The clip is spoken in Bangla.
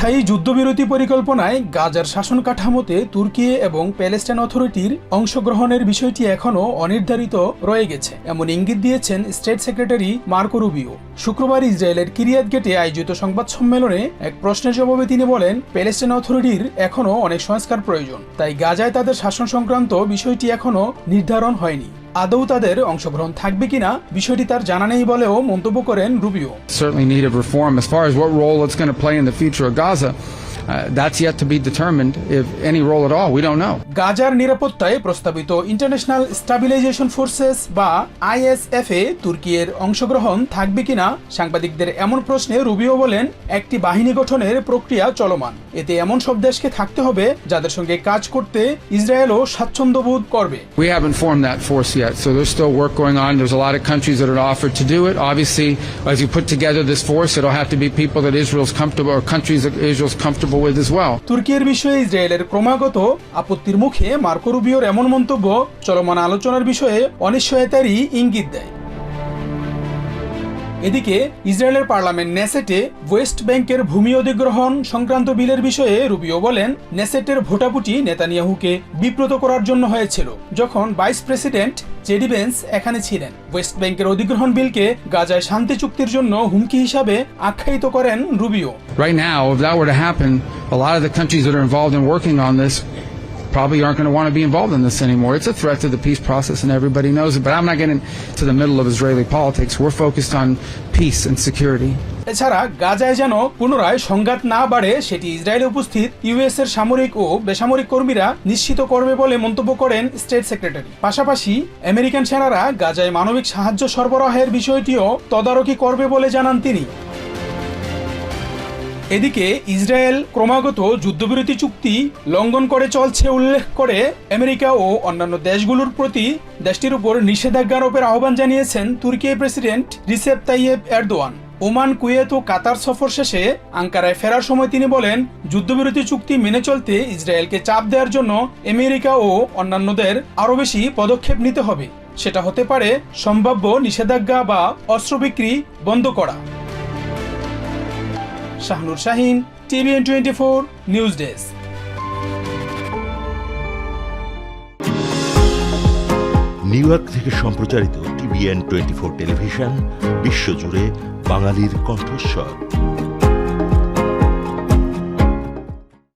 স্থায়ী যুদ্ধবিরতি পরিকল্পনায় গাজার শাসন কাঠামোতে তুর্কি এবং প্যালেস্টাইন অথরিটির অংশগ্রহণের বিষয়টি এখনও অনির্ধারিত রয়ে গেছে। এমন ইঙ্গিত দিয়েছেন স্টেট সেক্রেটারি মার্কো রুবিও। শুক্রবার ইসরায়েলের কিরিয়াত গেটে আয়োজিত সংবাদ সম্মেলনে এক প্রশ্নের জবাবে তিনি বলেন, প্যালেস্টাইন অথরিটির এখনও অনেক সংস্কার প্রয়োজন, তাই গাজায় তাদের শাসন সংক্রান্ত বিষয়টি এখনও নির্ধারণ হয়নি। আদৌ তাদের অংশগ্রহণ থাকবে কিনা বিষয়টি তার জানা নেই বলেও মন্তব্য করেন Rubio certainly need of reform. As far as what role it's going to play in the future of Gaza, uh, that's yet to be determined. If any role at all, we don't know. গাজার নিরাপত্তায় প্রস্তাবিত ইন্টারন্যাশনাল স্টাবিলাইজেশন ফোর্সেস বা আইএসএফ এ তুর্কির অংশগ্রহণ থাকবে কিনা সাংবাদিকদের এমন প্রশ্নে রুবিও বলেন একটি বাহিনী গঠনের প্রক্রিয়া চলমান এতে এমন সব দেশকে থাকতে হবে যাদের সঙ্গে কাজ করতে ইসরায়েলও স্বাচ্ছন্দ্যবোধ করবে We haven't formed that force yet, so there's still work going on. There's a lot of countries that are offered to do it. Obviously, as you put together this force, it'll have to be people that Israel's comfortable, or countries that Israel's comfortable with as well. তুর্কির বিষয়ে ইসরায়েলের ক্রমাগত আপত্তির মুখে মার্কো রুবিওর এমন মন্তব্য চলমান আলোচনার বিষয়ে অনিশ্চয়তারই ইঙ্গিত দেয় এদিকে ইসরায়েলের পার্লামেন্ট নেসেটে ওয়েস্ট ব্যাংকের ভূমি অধিগ্রহণ সংক্রান্ত বিলের বিষয়ে রুবিও বলেন নেসেটের ভোটাভুটি নেতানিয়াহুকে বিব্রত করার জন্য হয়েছিল যখন ভাইস প্রেসিডেন্ট জেডি বেন্স এখানে ছিলেন। ওয়েস্ট ব্যাংকের অধিগ্রহণ বিলকে গাজায় শান্তি চুক্তির জন্য হুমকি হিসাবে আখ্যায়িত করেন Rubio. Right now, if probably aren't going to want to be involved in this anymore. It's a threat to the peace process, and everybody knows it. But I'm not getting to the middle of Israeli politics. We're focused on peace and security. এছাড়া গাজায় যেন পুনরায় সংঘাত না বাড়ে সেটি ইসরায়েলে উপস্থিত ইউএস এর সামরিক ও বেসামরিক কর্মীরা নিশ্চিত করবে বলে মন্তব্য করেন স্টেট সেক্রেটারি পাশাপাশি আমেরিকান সেনারা গাজায় মানবিক সাহায্য সরবরাহের বিষয়টিও তদারকি করবে বলে জানান তিনি এদিকে ইসরায়েল ক্রমাগত যুদ্ধবিরতি চুক্তি লঙ্ঘন করে চলছে উল্লেখ করে আমেরিকা ও অন্যান্য দেশগুলোর প্রতি দেশটির উপর নিষেধাজ্ঞা আরোপের আহ্বান জানিয়েছেন তুর্কির president Recep Tayyip Erdogan. Oman, Kuwait ও কাতার সফর শেষে আঙ্কারায় ফেরার সময় তিনি বলেন, যুদ্ধবিরতি চুক্তি মেনে চলতে ইসরায়েলকে চাপ দেওয়ার জন্য আমেরিকা ও অন্যান্যদের আরও বেশি পদক্ষেপ নিতে হবে। সেটা হতে পারে সম্ভাব্য নিষেধাজ্ঞা বা অস্ত্র বিক্রি বন্ধ করা। Shahnur Shahin, TVN twenty four, news desk. New York থেকে সম্প্রচারিত টিভিএন টোয়েন্টি ফোর টেলিভিশন, বিশ্বজুড়ে বাঙালির কণ্ঠস্বর।